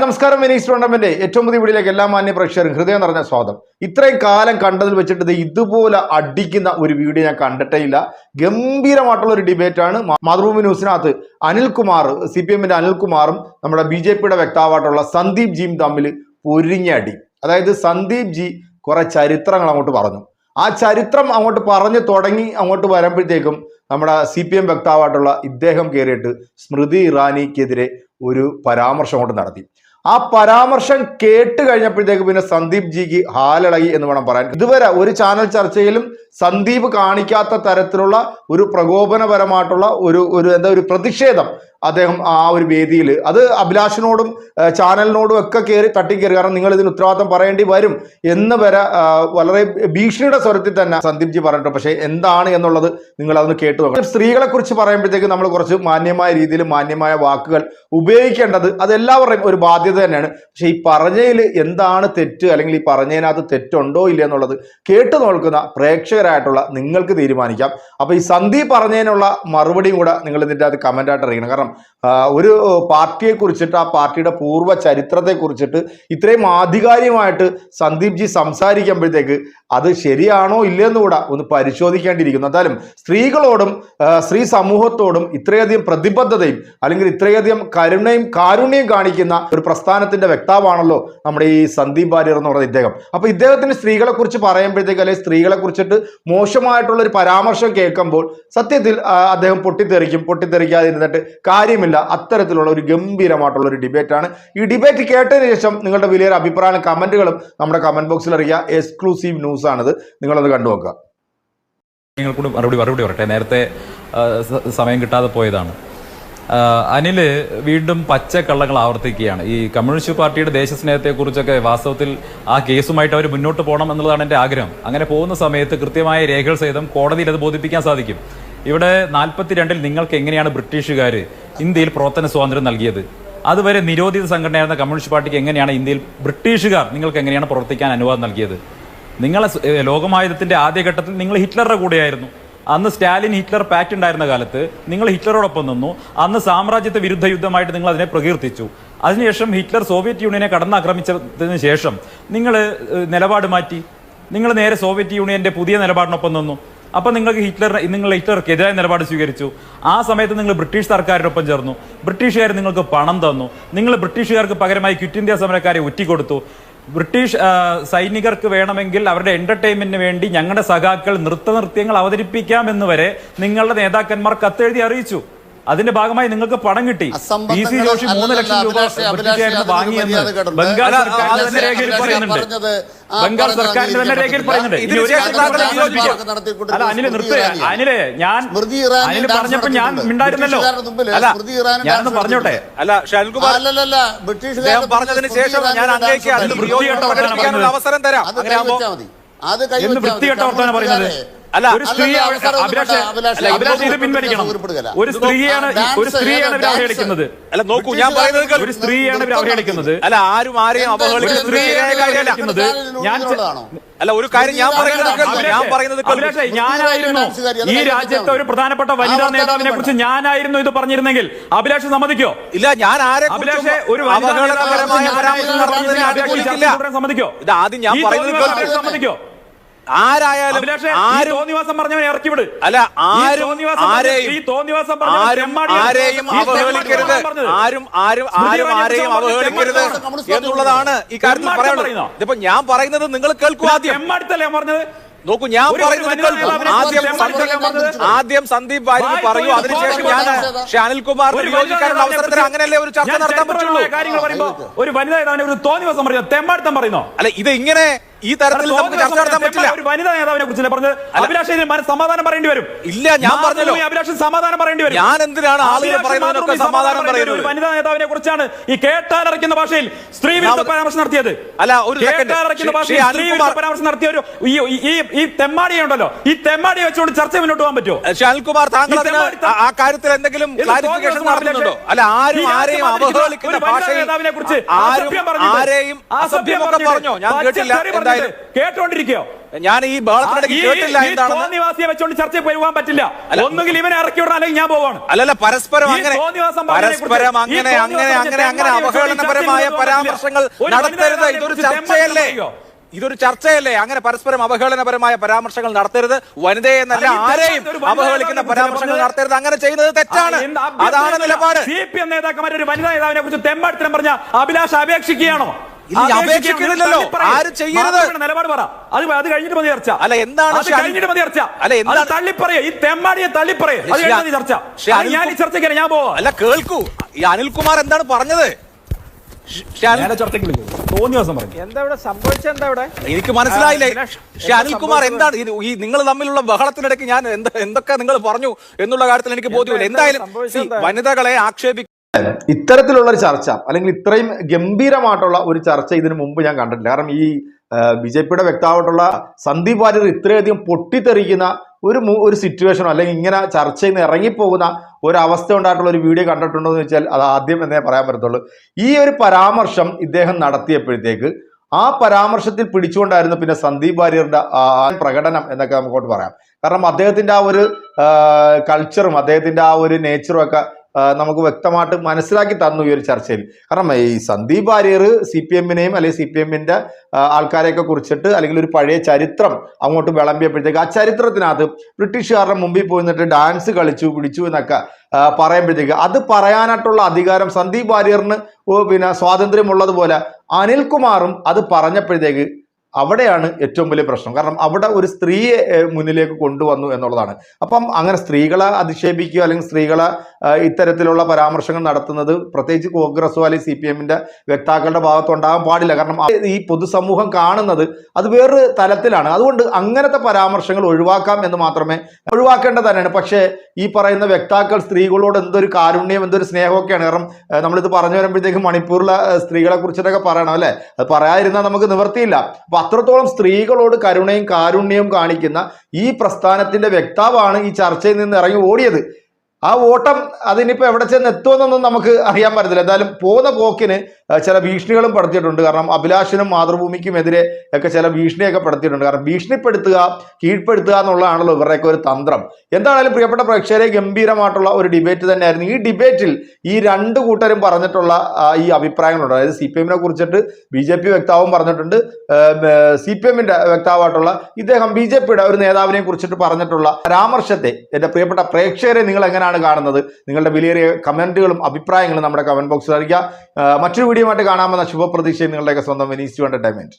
നമസ്കാരം വിനീസ് ടൂർണമെന്റ് ഏറ്റവും പുതിയ വീടിലേക്ക് എല്ലാ മാന്യ പ്രേക്ഷകരും ഹൃദയം നിറഞ്ഞ സ്വാഗതം. ഇത്രയും കാലം കണ്ടതിൽ വെച്ചിട്ട് ഇതുപോലെ അടിക്കുന്ന ഒരു വീഡിയോ ഞാൻ കണ്ടിട്ടേ ഇല്ല. ഗംഭീരമായിട്ടുള്ള ഒരു ഡിബേറ്റാണ് മാതൃഭൂമി ന്യൂസിനകത്ത് അനിൽകുമാർ സി പി എമ്മിന്റെ അനിൽകുമാറും നമ്മുടെ ബി ജെ പിയുടെ വ്യക്താവായിട്ടുള്ള സന്ദീപ് ജിയും തമ്മിൽ പൊരിഞ്ഞടി അതായത് സന്ദീപ് ജി കുറെ ചരിത്രങ്ങൾ അങ്ങോട്ട് പറഞ്ഞു. ആ ചരിത്രം അങ്ങോട്ട് പറഞ്ഞു തുടങ്ങി അങ്ങോട്ട് വരുമ്പോഴത്തേക്കും നമ്മുടെ സി പി എം വ്യക്താവായിട്ടുള്ള ഇദ്ദേഹം കയറിയിട്ട് സ്മൃതി ഇറാനിക്കെതിരെ ഒരു പരാമർശം അങ്ങോട്ട് നടത്തി. ആ പരാമർശം കേട്ട് കഴിഞ്ഞപ്പോഴത്തേക്ക് പിന്നെ സന്ദീപ് ജിക്ക് ഹാലിളകി എന്ന് വേണം പറയാൻ. ഇതുവരെ ഒരു ചാനൽ ചർച്ചയിലും സന്ദീപ് കാണിക്കാത്ത തരത്തിലുള്ള ഒരു പ്രകോപനപരമായിട്ടുള്ള ഒരു ഒരു എന്താ ഒരു പ്രതിഷേധം അദ്ദേഹം ആ ഒരു വേദിയിൽ. അത് അഭിലാഷിനോടും ചാനലിനോടും ഒക്കെ കയറി തട്ടിക്കയറി. കാരണം നിങ്ങൾ ഇതിന് ഉത്തരവാദിത്തം പറയേണ്ടി വരും എന്ന് വരെ വളരെ ഭീഷണിയുടെ സ്വരത്തിൽ തന്നെ സന്ദീപ് ജി പറഞ്ഞിട്ടുണ്ട്. പക്ഷേ എന്താണ് എന്നുള്ളത് നിങ്ങൾ അതൊന്ന് കേട്ടു നോക്കണം. സ്ത്രീകളെ കുറിച്ച് പറയുമ്പോഴത്തേക്ക് നമ്മൾ കുറച്ച് മാന്യമായ രീതിയിൽ മാന്യമായ വാക്കുകൾ ഉപയോഗിക്കേണ്ടത് അത് എല്ലാവരുടെയും ഒരു ബാധ്യത തന്നെയാണ്. പക്ഷേ ഈ പറഞ്ഞതിൽ എന്താണ് തെറ്റ് അല്ലെങ്കിൽ ഈ പറഞ്ഞതിനകത്ത് തെറ്റുണ്ടോ ഇല്ല എന്നുള്ളത് കേട്ടു നോക്കുന്ന പ്രേക്ഷകരായിട്ടുള്ള നിങ്ങൾക്ക് തീരുമാനിക്കാം. അപ്പോൾ ഈ സന്ദീപ് പറഞ്ഞതിനുള്ള മറുപടിയും കൂടെ നിങ്ങൾ ഇതിന്റെ അത് കമന്റായിട്ട് അറിയണം അറിയണം കാരണം ഒരു പാർട്ടിയെ കുറിച്ചിട്ട് ആ പാർട്ടിയുടെ പൂർവ ചരിത്രത്തെ കുറിച്ചിട്ട് ഇത്രയും ആധികാരികമായിട്ട് സന്ദീപ് ജി സംസാരിക്കുമ്പോഴത്തേക്ക് അത് ശരിയാണോ ഇല്ലെന്ന് കൂടെ ഒന്ന് പരിശോധിക്കേണ്ടിയിരിക്കുന്നു. എന്തായാലും സ്ത്രീകളോടും സ്ത്രീ സമൂഹത്തോടും ഇത്രയധികം പ്രതിബദ്ധതയും അല്ലെങ്കിൽ ഇത്രയധികം കരുണയും കാരുണ്യവും കാണിക്കുന്ന ഒരു പ്രസ്ഥാനത്തിന്റെ വ്യക്താവാണല്ലോ നമ്മുടെ ഈ സന്ദീപ് വാര്യർ എന്ന് പറയുന്ന ഇദ്ദേഹം. അപ്പൊ ഇദ്ദേഹത്തിന് സ്ത്രീകളെ കുറിച്ച് പറയുമ്പോഴത്തേക്ക് അല്ലെങ്കിൽ സ്ത്രീകളെ കുറിച്ചിട്ട് മോശമായിട്ടുള്ള ഒരു പരാമർശം കേൾക്കുമ്പോൾ സത്യത്തിൽ അദ്ദേഹം പൊട്ടിത്തെറിക്കും. പൊട്ടിത്തെറിക്കാതിരുന്നിട്ട് കാര്യമില്ല. അത്തരത്തിലുള്ള ഒരു ഗംഭീരമായിട്ടുള്ള ഒരു ഡിബേറ്റ് ആണ് ഈ ഡിബേറ്റ് കേട്ടതിന് ശേഷം നിങ്ങളുടെ വലിയൊരു അഭിപ്രായം കമന്റുകളും നമ്മുടെ കമന്റ് ബോക്സിൽ അറിയുക എക്സ്ക്ലൂസീവ് ന്യൂസ് ആണിത് നിങ്ങളത് കണ്ടു നോക്കുക. നിങ്ങൾ കൂടി മറുപടി മറുപടി പറയട്ടെ. നേരത്തെ സമയം കിട്ടാതെ പോയതാണ്. അനിൽ വീണ്ടും പച്ച കള്ളങ്ങൾ ആവർത്തിക്കുകയാണ്. ഈ കമ്മ്യൂണിസ്റ്റ് പാർട്ടിയുടെ ദേശസ്നേഹത്തെക്കുറിച്ചൊക്കെ വാസ്തവത്തിൽ ആ കേസുമായിട്ട് അവർ മുന്നോട്ട് പോകണം എന്നുള്ളതാണ് എന്റെ ആഗ്രഹം. അങ്ങനെ പോകുന്ന സമയത്ത് കൃത്യമായ രേഖകൾ സഹിതം കോടതിയിൽ അത് ബോധിപ്പിക്കാൻ സാധിക്കും. ഇവിടെ നാൽപ്പത്തിരണ്ടിൽ നിങ്ങൾക്ക് എങ്ങനെയാണ് ബ്രിട്ടീഷുകാർ ഇന്ത്യയിൽ പ്രവർത്തന സ്വാതന്ത്ര്യം നൽകിയത്? അതുവരെ നിരോധിത സംഘടനയായിരുന്ന കമ്മ്യൂണിസ്റ്റ് പാർട്ടിക്ക് എങ്ങനെയാണ് ഇന്ത്യയിൽ ബ്രിട്ടീഷുകാർ നിങ്ങൾക്ക് എങ്ങനെയാണ് പ്രവർത്തിക്കാൻ അനുവാദം നൽകിയത്? നിങ്ങളെ ലോകമായുധത്തിന്റെ ആദ്യഘട്ടത്തിൽ നിങ്ങൾ ഹിറ്റ്ലറുടെ കൂടെയായിരുന്നു. അന്ന് സ്റ്റാലിൻ ഹിറ്റ്ലർ പാക്ട് ഉണ്ടായിരുന്ന കാലത്ത് നിങ്ങൾ ഹിറ്റ്ലറോടൊപ്പം നിന്നു. അന്ന് സാമ്രാജ്യത്തെ വിരുദ്ധ യുദ്ധമായിട്ട് നിങ്ങൾ അതിനെ പ്രകീർത്തിച്ചു. അതിനുശേഷം ഹിറ്റ്ലർ സോവിയറ്റ് യൂണിയനെ കടന്നാക്രമിച്ചതിന് ശേഷം നിങ്ങൾ നിലപാട് മാറ്റി. നിങ്ങൾ നേരെ സോവിയറ്റ് യൂണിയന്റെ പുതിയ നിലപാടിനൊപ്പം നിന്നു. അപ്പൊ നിങ്ങൾക്ക് ഹിറ്റ്ലർ നിങ്ങൾ ഹിറ്റ്ലർക്കെതിരായ നിലപാട് സ്വീകരിച്ചു. ആ സമയത്ത് നിങ്ങൾ ബ്രിട്ടീഷ് സർക്കാരിനൊപ്പം ചേർന്നു. ബ്രിട്ടീഷുകാർ നിങ്ങൾക്ക് പണം തന്നു. നിങ്ങൾ ബ്രിട്ടീഷുകാർക്ക് പകരമായി ക്വിറ്റ് ഇന്ത്യ സമരക്കാരെ ഒറ്റിക്കൊടുത്തു. ബ്രിട്ടീഷ് സൈനികർക്ക് വേണമെങ്കിൽ അവരുടെ എന്റർടൈൻമെന്റിന് വേണ്ടി ഞങ്ങളുടെ സഖാക്കൾ നൃത്തനൃത്യങ്ങൾ അവതരിപ്പിക്കാമെന്ന് വരെ നിങ്ങളുടെ നേതാക്കന്മാർ കത്തെഴുതി അറിയിച്ചു. അതിന്റെ ഭാഗമായി നിങ്ങൾക്ക് പണം കിട്ടി. പി സി ജോഷി മൂന്ന് ലക്ഷം രൂപ വാങ്ങിയെന്ന് ബംഗാൾ സർക്കാരിന്റെ രേഖയിൽ പറയുന്നുണ്ട്. ബംഗാൾ പറഞ്ഞത് സർക്കാരിന്റെ തന്നെ രേഖയിൽ പറയുന്നുണ്ട്. അല്ല അനിൽ നിർത്തുക. അനിൽ ഞാൻ അനിൽ പറഞ്ഞപ്പോ ഞാൻ. മിണ്ടായിരുന്നല്ലോ അല്ല ഞാനൊന്ന് പറഞ്ഞോട്ടെ. അല്ല ഷൽകുമാർ പറഞ്ഞതിന് ശേഷം ഞാൻ അങ്ങേക്ക് അവസരം തരാം. അത്. വൃത്തികെട്ട വർത്തമാനം പറയുന്നത്? അല്ല ഒരു സ്ത്രീയാണ് സ്ത്രീ അവസരം അഭിലാഷ് ഒന്നും അഭിലാഷ് അല്ല അഭിലാഷ് ഇത് പിൻവലിക്കണം. ഒരു സ്ത്രീയാണ് ഒരു സ്ത്രീയാണ് ഇവർ അവഹേളിക്കുന്നത്. അല്ല നോക്കൂ ഞാൻ പറയുന്നത് ഒരു സ്ത്രീയാണ് ഇവർ അവഹേളിക്കുന്നത്. അല്ല ആരും ആരെയും അവഹേളിക്കുന്നത്? സ്ത്രീയെ ഞാൻ അല്ല ഒരു കാര്യം ഞാൻ പറയുന്നത് ഞാൻ പറയുന്നത് ഞാനായിരുന്നു ഈ രാജ്യത്തെ ഒരു പ്രധാനപ്പെട്ട വനിതാ നേതാവിനെ കുറിച്ച് ഞാനായിരുന്നു ഇത് പറഞ്ഞിരുന്നെങ്കിൽ അഭിലാഷ് സമ്മതിക്കോ? ഇല്ല ഞാൻ ആരെ അഭിലാഷേ ഒരു സമ്മതിക്കോ? ഇത് ആദ്യം ഞാൻ പറയുന്നത് സമ്മതിക്കോ? ആരായാലും തോന്നിവാസം പറഞ്ഞവനെ ഇറക്കി വിട്. അല്ല ആരും ആരെയും അവഹേളിക്കരുത്. ആരും ആരും ആരും ആരെയും അവഹേളിക്കരുത് എന്നുള്ളതാണ് ഈ കാര്യത്തിൽ പറയുന്നത്. ഇപ്പൊ ഇതിപ്പോ ഞാൻ പറയുന്നത് നിങ്ങൾ കേൾക്കൂ ആദ്യം. തെമ്മാടിത്തല്ലേ ഞാൻ പറഞ്ഞത്? നോക്കൂ ഞാൻ പറയുന്നത് കേൾക്കൂ. ആദ്യം ഭാര്യ ആദ്യം സന്ദീപ് വാര്യർ വായി പറയൂ. അതിനുശേഷം ഞാൻ ഷാനിൽ പക്ഷെ അനിൽകുമാറിന് യോജിക്കാനുള്ള അവസരത്തിൽ അങ്ങനെയല്ലേ ഒരു ചർച്ച നടത്താൻ പറ്റുള്ളൂ? ഒരു വനിതാ ഒരു തോന്നിവാസം പറയുന്നു? തെമ്മാടുത്തം പറയുന്നു? അല്ല ഇത് ഇങ്ങനെ ഈ തരത്തിൽ നമുക്ക് ചർച്ച നടത്താൻ പറ്റില്ല. ഒരു വനിതാ നേതാവിനെ കുറിച്ചല്ലേ പറഞ്ഞത് അഭിലാഷിന് സമാധാനം പറയേണ്ടി വരും. ഇല്ല ഞാൻ പറഞ്ഞല്ലോ. അഭിലാഷൻ സമാധാനം പറയേണ്ടി വരും. ഞാൻ എന്തിനാണ് ആളുകൾ അഭിലാഷ് പറയുന്നതിനൊക്കെ സമാധാനം പറയുന്നത്? വനിതാ നേതാവിനെ കുറിച്ചാണ് ഈ കേട്ടാലറയ്ക്കുന്ന ഭാഷയിൽ സ്ത്രീ വിരുദ്ധ പരാമർശം നടത്തിയത്. അല്ല, ഒരു കേട്ടാലറയ്ക്കുന്ന ഭാഷയിൽ സ്ത്രീ വിരുദ്ധ പരാമർശം നടത്തിയ ഒരു ഈ- ഈ തെമ്മാടിയെ ഉണ്ടല്ലോ. ഈ തെമ്മാടിയെ വെച്ചുകൊണ്ട് ചർച്ച മുന്നോട്ട് പോകാൻ പറ്റുമോ? അനിൽകുമാർ താങ്കൾ ആ- കാര്യത്തിൽ എന്തെങ്കിലും ക്ലാരിഫിക്കേഷൻ നടത്തുന്നുണ്ടോ? അല്ല ആരും ആരെയും അവഹേളിക്കുന്ന ഭാഷയിൽ ആരെയും അസഭ്യം അസഭ്യമൊക്കെ പറഞ്ഞോ? ഞാൻ കേട്ടില്ല. കേട്ടോണ്ടിരിക്കയോ? ഞാൻ ഈ ബഹളത്തിനിടയ്ക്ക് കേട്ടില്ല തോന്നിവാസിയെ വെച്ചോണ്ട് ചർച്ചയിൽ പോകാൻ പറ്റില്ല. ഒന്നുകിൽ ഇവനെ ഇറക്കി വിടണം അല്ലെങ്കിൽ ഞാൻ പോവാണ്. അല്ലല്ല പരസ്പരം അങ്ങനെ പരസ്പരം അങ്ങനെ അങ്ങനെ അങ്ങനെ അങ്ങനെ അവഹേളനപരമായ പരാമർശങ്ങൾ നടത്തരുത്. ഇതൊരു ചർച്ചയല്ലേ? ഇതൊരു ചർച്ചയല്ലേ? അങ്ങനെ പരസ്പരം അവഹേളനപരമായ പരാമർശങ്ങൾ നടത്തരുത്. വനിതയെ എന്നല്ല ആരെയും അവഹേളിക്കുന്ന പരാമർശങ്ങൾ നടത്തരുത്. അങ്ങനെ ചെയ്യുന്നത് തെറ്റാണ്. അതാണ് നിലപാട്. സി പി എം നേതാക്കന്മാർ ഒരു വനിതാ നേതാവിനെ കുറിച്ച് തെമ്പടുത്തരം പറഞ്ഞ അഭിലാഷ് അപേക്ഷിക്കുകയാണോ? അപേക്ഷിക്കുന്നില്ലല്ലോ. തള്ളിപ്പറയ്. ആരും ചെയ്യരുത്. നിലപാട് പറ. അത് അത് കഴിഞ്ഞിട്ട് മതി ചർച്ച. അല്ല, എന്താണ് അത് കഴിഞ്ഞിട്ട് മതി ചർച്ച. അല്ല, എന്താണ്- അത് തള്ളിപ്പറയ. ഈ തെമ്മാടിയെ തള്ളിപ്പറയ. അത് ചർച്ച. ഞാൻ ഈ ചർച്ചയ്ക്ക് ഞാൻ പോവാ. അല്ല കേൾക്കൂ. ഈ അനിൽകുമാർ എന്താണ് പറഞ്ഞത്? എനിക്ക് മനസ്സിലായില്ലേ? അനിൽകുമാർ എന്താണ്? ഈ നിങ്ങൾ തമ്മിലുള്ള ബഹളത്തിനിടയ്ക്ക് ഞാൻ എന്തൊക്കെ നിങ്ങൾ പറഞ്ഞു എന്നുള്ള കാര്യത്തിൽ എനിക്ക് ബോധ്യമില്ല. എന്തായാലും? വനിതകളെ ആക്ഷേപിക്കുക ഇത്തരത്തിലുള്ള ഒരു ചർച്ച അല്ലെങ്കിൽ ഇത്രയും ഗംഭീരമായിട്ടുള്ള ഒരു ചർച്ച ഇതിനു മുമ്പ് ഞാൻ കണ്ടിട്ടില്ല. കാരണം ഈ ബി ജെ പിയുടെ വ്യക്താവായിട്ടുള്ള സന്ദീപ് വാര്യർ ഇത്രയധികം പൊട്ടിത്തെറിക്കുന്ന ഒരു ഒരു സിറ്റുവേഷനോ അല്ലെങ്കിൽ ഇങ്ങനെ ചർച്ചയിൽ നിന്ന് ഇറങ്ങിപ്പോകുന്ന അവസ്ഥ ഉണ്ടായിട്ടുള്ള ഒരു വീഡിയോ കണ്ടിട്ടുണ്ടോ എന്ന് വെച്ചാൽ അത് ആദ്യം എന്നേ പറയാൻ പറ്റത്തുള്ളൂ. ഈ ഒരു പരാമർശം ഇദ്ദേഹം നടത്തിയപ്പോഴത്തേക്ക് ആ പരാമർശത്തിൽ പിടിച്ചുകൊണ്ടായിരുന്നു പിന്നെ സന്ദീപ് വാര്യരുടെ പ്രകടനം എന്നൊക്കെ നമുക്കോട്ട് പറയാം. കാരണം അദ്ദേഹത്തിന്റെ ആ ഒരു കൾച്ചറും അദ്ദേഹത്തിന്റെ ആ ഒരു നേച്ചറും ഒക്കെ നമുക്ക് വ്യക്തമായിട്ട് മനസ്സിലാക്കി തന്നു ഈ ഒരു ചർച്ചയിൽ. കാരണം ഈ സന്ദീപ് വാര്യർ സി പി എമ്മിനെയും അല്ലെങ്കിൽ സി പി എമ്മിന്റെ ആൾക്കാരെയൊക്കെ കുറിച്ചിട്ട് അല്ലെങ്കിൽ ഒരു പഴയ ചരിത്രം അങ്ങോട്ട് വിളമ്പിയപ്പോഴത്തേക്ക് ആ ചരിത്രത്തിനകത്ത് ബ്രിട്ടീഷുകാരുടെ മുമ്പിൽ പോയി നിന്നിട്ട് ഡാൻസ് കളിച്ചു പിടിച്ചു എന്നൊക്കെ പറയുമ്പോഴത്തേക്ക് അത് പറയാനായിട്ടുള്ള അധികാരം സന്ദീപ് വാര്യറിന് പിന്നെ സ്വാതന്ത്ര്യമുള്ളതുപോലെ അനിൽകുമാറും അത് പറഞ്ഞപ്പോഴത്തേക്ക് അവിടെയാണ് ഏറ്റവും വലിയ പ്രശ്നം. കാരണം അവിടെ ഒരു സ്ത്രീയെ മുന്നിലേക്ക് കൊണ്ടുവന്നു എന്നുള്ളതാണ്. അപ്പം അങ്ങനെ സ്ത്രീകളെ അധിക്ഷേപിക്കുക അല്ലെങ്കിൽ സ്ത്രീകളെ ഇത്തരത്തിലുള്ള പരാമർശങ്ങൾ നടത്തുന്നത് പ്രത്യേകിച്ച് കോൺഗ്രസോ അല്ലെങ്കിൽ സി പി എമ്മിന്റെ വ്യക്താക്കളുടെ ഭാഗത്തുണ്ടാകാൻ പാടില്ല. കാരണം ഈ പൊതുസമൂഹം കാണുന്നത് അത് വേറൊരു തലത്തിലാണ്. അതുകൊണ്ട് അങ്ങനത്തെ പരാമർശങ്ങൾ ഒഴിവാക്കാം എന്ന് മാത്രമേ ഒഴിവാക്കേണ്ടത് തന്നെയാണ്. പക്ഷേ ഈ പറയുന്ന വ്യക്താക്കൾ സ്ത്രീകളോട് എന്തൊരു കാരുണ്യം എന്തൊരു സ്നേഹമൊക്കെയാണ്. കാരണം നമ്മളിത് പറഞ്ഞു വരുമ്പോഴത്തേക്കും മണിപ്പൂരിലെ സ്ത്രീകളെ കുറിച്ചിട്ടൊക്കെ പറയണം അല്ലേ? അത് പറയാതിരുന്നാൽ നമുക്ക് നിവർത്തിയില്ല അപ്പൊ അത്രത്തോളം സ്ത്രീകളോട് കരുണയും കാരുണ്യവും കാണിക്കുന്ന ഈ പ്രസ്ഥാനത്തിന്റെ വ്യക്താവാണ് ഈ ചർച്ചയിൽ നിന്ന് ഇറങ്ങി ഓടിയത്. ആ ഓട്ടം അതിനിപ്പോ എവിടെ ചെന്ന് എത്തുമെന്നൊന്നും നമുക്ക് അറിയാൻ പറ്റത്തില്ല. എന്തായാലും പോകുന്ന പോക്കിന് ചില ഭീഷണികളും പടുത്തിയിട്ടുണ്ട് കാരണം അഭിലാഷനും മാതൃഭൂമിക്കും എതിരെ ഒക്കെ ചില ഭീഷണിയൊക്കെ പടുത്തിയിട്ടുണ്ട് കാരണം ഭീഷണിപ്പെടുത്തുക കീഴ്പ്പെടുത്തുക എന്നുള്ളതാണല്ലോ ഇവരുടെയൊക്കെ ഒരു തന്ത്രം. എന്താണെങ്കിലും പ്രിയപ്പെട്ട പ്രേക്ഷകരെ ഗംഭീരമായിട്ടുള്ള ഒരു ഡിബേറ്റ് തന്നെയായിരുന്നു. ഈ ഡിബേറ്റിൽ ഈ രണ്ട് കൂട്ടരും പറഞ്ഞിട്ടുള്ള ഈ അഭിപ്രായങ്ങളുണ്ട്. അതായത് സി പി എമ്മിനെ കുറിച്ചിട്ട് ബി ജെ പി വ്യക്താവും പറഞ്ഞിട്ടുണ്ട്. സി പി എമ്മിന്റെ വ്യക്താവായിട്ടുള്ള ഇദ്ദേഹം ബി ജെ പിയുടെ ഒരു നേതാവിനെ കുറിച്ചിട്ട് പറഞ്ഞിട്ടുള്ള പരാമർശത്തെ എന്റെ പ്രിയപ്പെട്ട പ്രേക്ഷകരെ നിങ്ങൾ എങ്ങനെയാണ് കാണുന്നത്? നിങ്ങളുടെ വിലയേറിയ കമന്റുകളും അഭിപ്രായങ്ങളും നമ്മുടെ കമന്റ് ബോക്സിൽ അറിയിക്കുക. മറ്റൊരു വീഡിയോ ആയിട്ട് കാണാമെന്ന ശുഭപ്രതീക്ഷയും നിങ്ങളുടെയൊക്കെ സ്വന്തം വിനീസ് ടു എന്റർടൈൻമെന്റ്